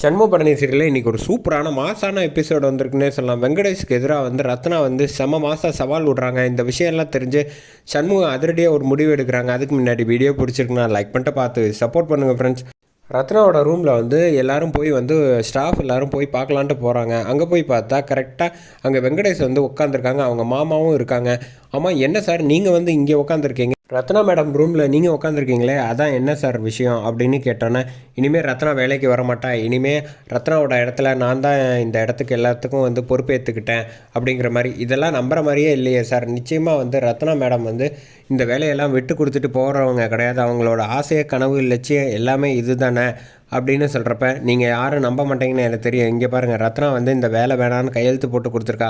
சண்முக பரணி சீரியலில் இன்றைக்கி ஒரு சூப்பரான மாசான எபிசோடு வந்திருக்குன்னே சொல்லலாம். வெங்கடேஷ்க்கு எதிராக வந்து ரத்னா வந்து செம மாசா சவால் விடுறாங்க. இந்த விஷயம்லாம் தெரிஞ்சு சண்முகம் அதிரடியாக ஒரு முடிவு எடுக்கிறாங்க. அதுக்கு முன்னாடி வீடியோ பிடிச்சிருக்குன்னா லைக் பண்ணிட்டு பார்த்து சப்போர்ட் பண்ணுங்கள் ஃப்ரெண்ட்ஸ் ரத்னாவோட ரூமில் வந்து எல்லோரும் போய் வந்து ஸ்டாஃப் எல்லாரும் போய் பார்க்கலான்ட்டு போகிறாங்க அங்கே போய் பார்த்தா கரெக்டாக அங்கே வெங்கடேஷ் வந்து உட்காந்துருக்காங்க அவங்க மாமாவும் இருக்காங்க. ஆமாம் என்ன சார்? நீங்கள் வந்து இங்கே உட்காந்துருக்கீங்க ரத்னா மேடம் ரூமில் நீங்கள் உட்காந்துருக்கீங்களே அதான் என்ன சார் விஷயம் அப்படின்னு கேட்டோன்னே இனிமேல் ரத்னா வேலைக்கு வரமாட்டா இனிமேல் ரத்னாவோட இடத்துல நான் தான் இந்த இடத்துக்கு எல்லாத்துக்கும் வந்து பொறுப்பேற்றுக்கிட்டேன் அப்படிங்கிற மாதிரி இதெல்லாம் நம்புகிற மாதிரியே இல்லையே சார். நிச்சயமாக வந்து ரத்னா மேடம் வந்து இந்த வேலையெல்லாம் விட்டு கொடுத்துட்டு போகிறவங்க கிடையாது. அவங்களோட ஆசைய கனவு லட்சியம் எல்லாமே இது தானே அப்படின்னு சொல்கிறப்ப நீங்கள் யாரும் நம்ப மாட்டீங்கன்னு எனக்கு தெரியும். இங்கே பாருங்கள் ரத்னா வந்து இந்த வேலை வேணான்னு கையெழுத்து போட்டு கொடுத்துருக்கா.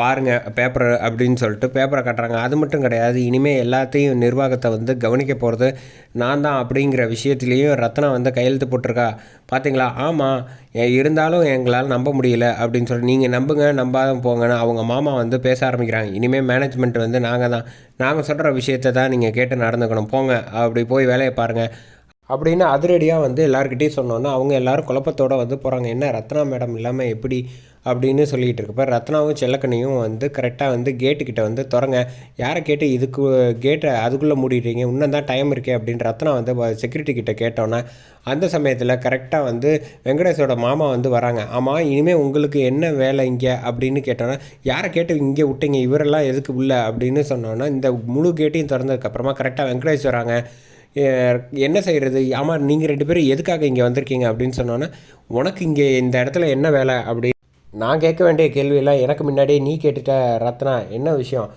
பாருங்கள் பேப்பர் அப்படின்னு சொல்லிட்டு பேப்பரை கட்டுறாங்க. அது மட்டும் கிடையாது இனிமேல் எல்லாத்தையும் நிர்வாகத்தை வந்து கவனிக்க போகிறது நான் தான் அப்படிங்கிற விஷயத்துலேயும் ரத்னா வந்து கையெழுத்து போட்டிருக்கா. பார்த்தீங்களா ஆமாம் இருந்தாலும் எங்களால் நம்ப முடியல அப்படின்னு சொல்லி நீங்கள் நம்புங்க நம்பாத போங்கன்னு அவங்க மாமா வந்து பேச ஆரம்பிக்கிறாங்க. இனிமேல் மேனேஜ்மெண்ட் வந்து நாங்கள் தான். நாங்கள் சொல்கிற விஷயத்தை தான் நீங்கள் கேட்டு நடந்துக்கணும். போங்க அப்படி போய் வேலையை பாருங்கள் அப்படின்னு அதிரடியாக வந்து எல்லாருக்கிட்டேயும் சொன்னோன்னா அவங்க எல்லாரும் குழப்பத்தோடு வந்து போகிறாங்க என்ன ரத்னா மேடம் இல்லாமல் எப்படி அப்படின்னு சொல்லிகிட்டு இருக்கப்ப ரத்னாவும் செல்லக்கண்ணியும் வந்து கரெக்டாக வந்து கேட்டுக்கிட்ட வந்து திறங்க. யாரை கேட்டு இதுக்கு கேட்டை அதுக்குள்ளே மூடிடுறீங்க? இன்னும் தான் டைம் இருக்கே அப்படின்னு ரத்னா வந்து செக்யூரிட்டி கிட்ட கேட்டோன்னே அந்த சமயத்தில் கரெக்டாக வந்து வெங்கடேஷோட மாமா வந்து வராங்க. ஆமாம் இனிமேல் உங்களுக்கு என்ன வேலை இங்கே? அப்படின்னு கேட்டோன்னா யாரை கேட்டு இங்கே விட்டீங்க? இவரெல்லாம் எதுக்கு உள்ள? அப்படின்னு சொன்னோன்னா இந்த முழு கேட்டையும் திறந்ததுக்கப்புறமா கரெக்டாக வெங்கடேஷ் வராங்க. என்ன செய்கிறது ஆமாம் நீங்கள் ரெண்டு பேரும் எதுக்காக இங்கே வந்திருக்கீங்க அப்படின்னு சொன்னோன்னே உனக்கு இங்கே இந்த இடத்துல என்ன வேலை அப்படி? நான் கேட்க வேண்டிய கேள்வியெல்லாம் எனக்கு முன்னாடியே நீ கேட்டுட்ட ரத்னா என்ன விஷயம்?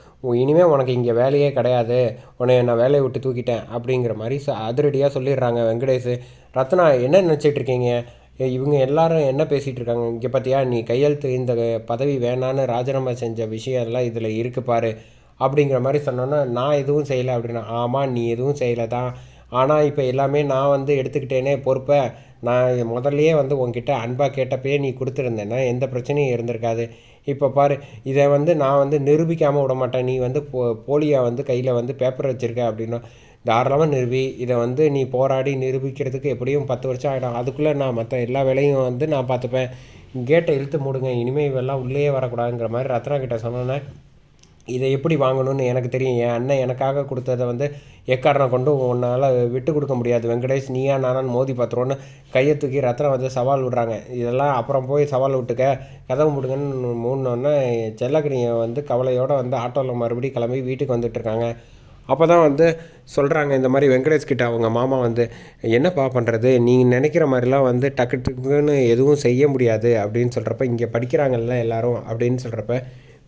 இனிமேல் உனக்கு இங்கே வேலையே கிடையாது. உன்னை நான் வேலையை விட்டு தூக்கிட்டேன் அப்படிங்கிற மாதிரி ச அதிரடியாக சொல்லிடுறாங்க வெங்கடேஷ். ரத்னா என்ன நினச்சிட்டு இருக்கீங்க? இவங்க எல்லாரும் என்ன பேசிகிட்டு இருக்காங்க? இங்கே பார்த்தியா நீ கையெழுத்து இந்த பதவி வேணான்னு ராஜினாமா செஞ்ச விஷயம் எல்லாம் இதில் இருக்குது பாரு. அப்படிங்கிற மாதிரி சொன்னோன்னா நான் எதுவும் செய்யலை அப்படின்னா ஆமாம் நீ எதுவும் செய்யலை தான் ஆனால் இப்போ எல்லாமே நான் வந்து எடுத்துக்கிட்டேனே பொறுப்பை நான் முதல்லையே வந்து உங்ககிட்ட அன்பாக கேட்டப்பயே நீ கொடுத்துருந்தேன்னா எந்த பிரச்சனையும் இருந்திருக்காது. இப்போ பாரு இதை வந்து நான் வந்து நிரூபிக்காமல் விட மாட்டேன். நீ வந்து போ போலியாக வந்து கையில் வந்து பேப்பர் வச்சுருக்க அப்படின்னா தாராளமாக நிரூபி. இதை வந்து நீ போராடி நிரூபிக்கிறதுக்கு எப்படியும் பத்து வருஷம் ஆகிடும் அதுக்குள்ளே நான் மற்ற எல்லா வேலையும் வந்து நான் பார்த்துப்பேன். கேட்டை இழுத்து மூடுங்க. இனிமேல் இவெல்லாம் உள்ளேயே வரக்கூடாதுங்கிற மாதிரி ரத்னா கிட்ட சொன்னோன்னே இதை எப்படி வாங்கணும்னு எனக்கு தெரியும். என் அண்ணன் எனக்காக கொடுத்ததை வந்து எக்காரணம் கொண்டு உன்னால் விட்டு கொடுக்க முடியாது. வெங்கடேஷ் நீயா நானான்னு மோதி பார்த்துருவோன்னு கையை தூக்கி ரத்னம் வந்து சவால் விடுறாங்க. இதெல்லாம் அப்புறம் போய் சவால் விட்டுக்க கதவு முடுங்கன்னு மூணுன்னொன்னே செல்லக்கனியை வந்து கவலையோடு வந்து ஆட்டோவில் மறுபடியும் கிளம்பி வீட்டுக்கு வந்துட்டுருக்காங்க அப்போ தான் வந்து சொல்கிறாங்க இந்த மாதிரி வெங்கடேஷ் கிட்ட அவங்க மாமா வந்து என்னப்பா பண்ணுறது நீங்கள் நினைக்கிற மாதிரிலாம் வந்து டக்கு டக்குன்னு எதுவும் செய்ய முடியாது. அப்படின்னு சொல்கிறப்ப இங்கே படிக்கிறாங்கல்ல எல்லாரும். அப்படின்னு சொல்கிறப்ப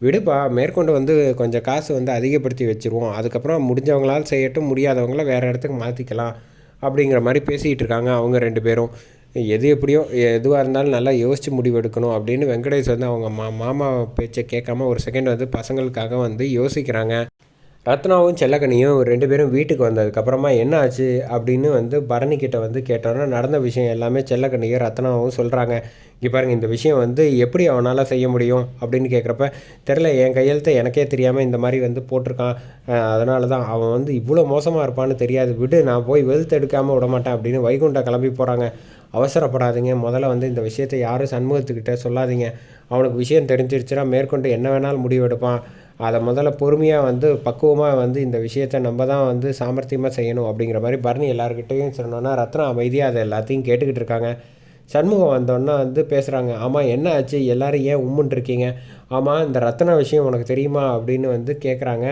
விடுப்பா மேற்கொண்டு வந்து கொஞ்சம் காசு வந்து அதிகப்படுத்தி வச்சுருவோம். அதுக்கப்புறம் முடிஞ்சவங்களால் செய்யட்டும் முடியாதவங்கள வேறு இடத்துக்கு மாற்றிக்கலாம் அப்படிங்கிற மாதிரி பேசிகிட்டு இருக்காங்க அவங்க ரெண்டு பேரும். எது எப்படியோ எதுவாக இருந்தாலும் நல்லா யோசித்து முடிவெடுக்கணும் அப்படின்னு வெங்கடேஷ் வந்து அவங்க மா மாமா பேச்சை கேட்காம ஒரு செகண்ட் வந்து பசங்களுக்காக வந்து யோசிக்கிறாங்க. ரத்னாவும் செல்லக்கனியும் ரெண்டு பேரும் வீட்டுக்கு வந்ததுக்கப்புறமா என்ன ஆச்சு அப்படின்னு வந்து பரணிக்கிட்ட வந்து கேட்டோன்னா நடந்த விஷயம் எல்லாமே செல்லக்கனியும் ரத்னாவும் சொல்கிறாங்க இங்கே பாருங்கள் இந்த விஷயம் வந்து எப்படி அவனால் செய்ய முடியும் அப்படின்னு கேட்குறப்ப தெரில என் கையெழுத்தை எனக்கே தெரியாமல் இந்த மாதிரி வந்து போட்டிருக்கான். அதனால தான் அவன் வந்து இவ்வளோ மோசமாக இருப்பான்னு தெரியாது. விடு நான் போய் வெளுத்து எடுக்காமல் விட மாட்டேன் அப்படின்னு வைகுண்டா கிளம்பி போகிறாங்க அவசரப்படாதீங்க. முதல்ல வந்து இந்த விஷயத்தை யாரும் சண்முகத்துக்கிட்ட சொல்லாதீங்க. அவனுக்கு விஷயம் தெரிஞ்சிருச்சுன்னா மேற்கொண்டு என்ன வேணாலும் முடிவெடுப்பான். அதை முதல்ல பொறுமையாக வந்து பக்குவமாக வந்து இந்த விஷயத்த நம்ம தான் வந்து சாமர்த்தியமாக செய்யணும் அப்படிங்கிற மாதிரி பரணி எல்லாருக்கிட்டையும் சொன்னோன்னா ரத்னம் அமைதியாக அதை எல்லாத்தையும் கேட்டுக்கிட்டு இருக்காங்க. சண்முகம் வந்தோன்னா வந்து பேசுகிறாங்க ஆமாம் என்ன ஆச்சு? எல்லோரும் ஏன் உம்முன்ட்ருக்கீங்க ஆமாம் இந்த ரத்ன விஷயம் உனக்கு தெரியுமா? அப்படின்னு வந்து கேட்குறாங்க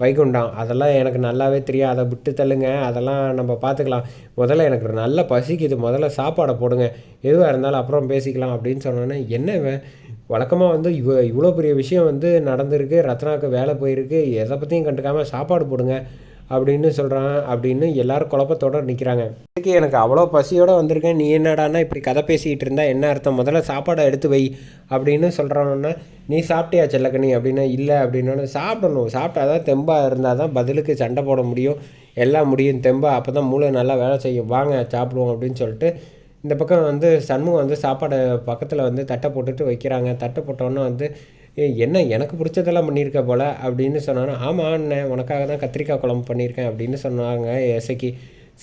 வைகுண்டம். அதெல்லாம் எனக்கு நல்லாவே தெரியும் அதை விட்டு தள்ளுங்க. அதெல்லாம் நம்ம பார்த்துக்கலாம். முதல்ல எனக்கு நல்ல பசிக்குது. முதல்ல சாப்பாடை போடுங்க. எதுவாக இருந்தாலும் அப்புறம் பேசிக்கலாம் அப்படின்னு சொன்னோன்னே என்ன வழக்கமாக வந்து இவ இவ்வளோ பெரிய விஷயம் வந்து நடந்திருக்கு. ரத்னாவுக்கு வேலை போயிருக்கு. எதை பற்றியும் கண்டுக்காமல் சாப்பாடு போடுங்க. அப்படின்னு சொல்கிறான் அப்படின்னு எல்லாரும் குழப்பத்தோடு நிற்கிறாங்க இதுக்கு எனக்கு அவ்வளோ பசியோடு வந்திருக்கேன். நீ என்னடானா இப்படி கதை பேசிக்கிட்டு இருந்தால் என்ன அர்த்தம்? முதல்ல சாப்பாடை எடுத்து வை அப்படின்னு சொல்கிறான்னா நீ சாப்பிட்டியா செல்லக்கணி அப்படின்னா இல்லை அப்படின்னா சாப்பிடணும். சாப்பிட்டா தான் தெம்பாக இருந்தால் தான் பதிலுக்கு சண்டை போட முடியும். எல்லாம் முடியும் தெம்பா. அப்போ தான் மூளை நல்லா வேலை செய்யும். வாங்க சாப்பிடுவோம் அப்படின்னு சொல்லிட்டு இந்த பக்கம் வந்து சண்முகம் வந்து சாப்பாடை பக்கத்தில் வந்து தட்டை போட்டுட்டு வைக்கிறாங்க. தட்டை போட்டோன்னே வந்து என்ன எனக்கு பிடிச்சதெல்லாம் பண்ணியிருக்க போல்? அப்படின்னு சொன்னாங்க ஆமாம் அண்ணன் உனக்காக தான் கத்திரிக்காய் குழம்பு பண்ணியிருக்கேன் அப்படின்னு சொன்னாங்க இசைக்கு.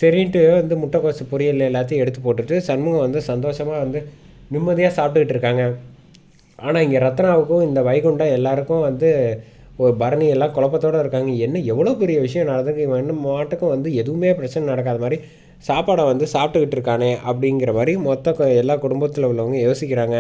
சரின்ட்டு வந்து முட்டைக்கோசு பொரியல் எல்லாத்தையும் எடுத்து போட்டுட்டு சண்முகம் வந்து சந்தோஷமாக வந்து நிம்மதியாக சாப்பிட்டுக்கிட்டு இருக்காங்க. ஆனால் இங்கே ரத்னாவுக்கும் இந்த வைகுண்டம் எல்லாருக்கும் வந்து ஒரு பரணி எல்லாம் குழப்பத்தோடு இருக்காங்க. என்ன எவ்வளோ பெரிய விஷயம் நடந்திருக்கு? இவன் இன்னும் மாட்டுக்கும் வந்து எதுவுமே பிரச்சனை நடக்காத மாதிரி சாப்பாடை வந்து சாப்பிட்டுக்கிட்டு இருக்கானே அப்படிங்கிற மாதிரி மொத்த எல்லா குடும்பத்தில் உள்ளவங்க யோசிக்கிறாங்க.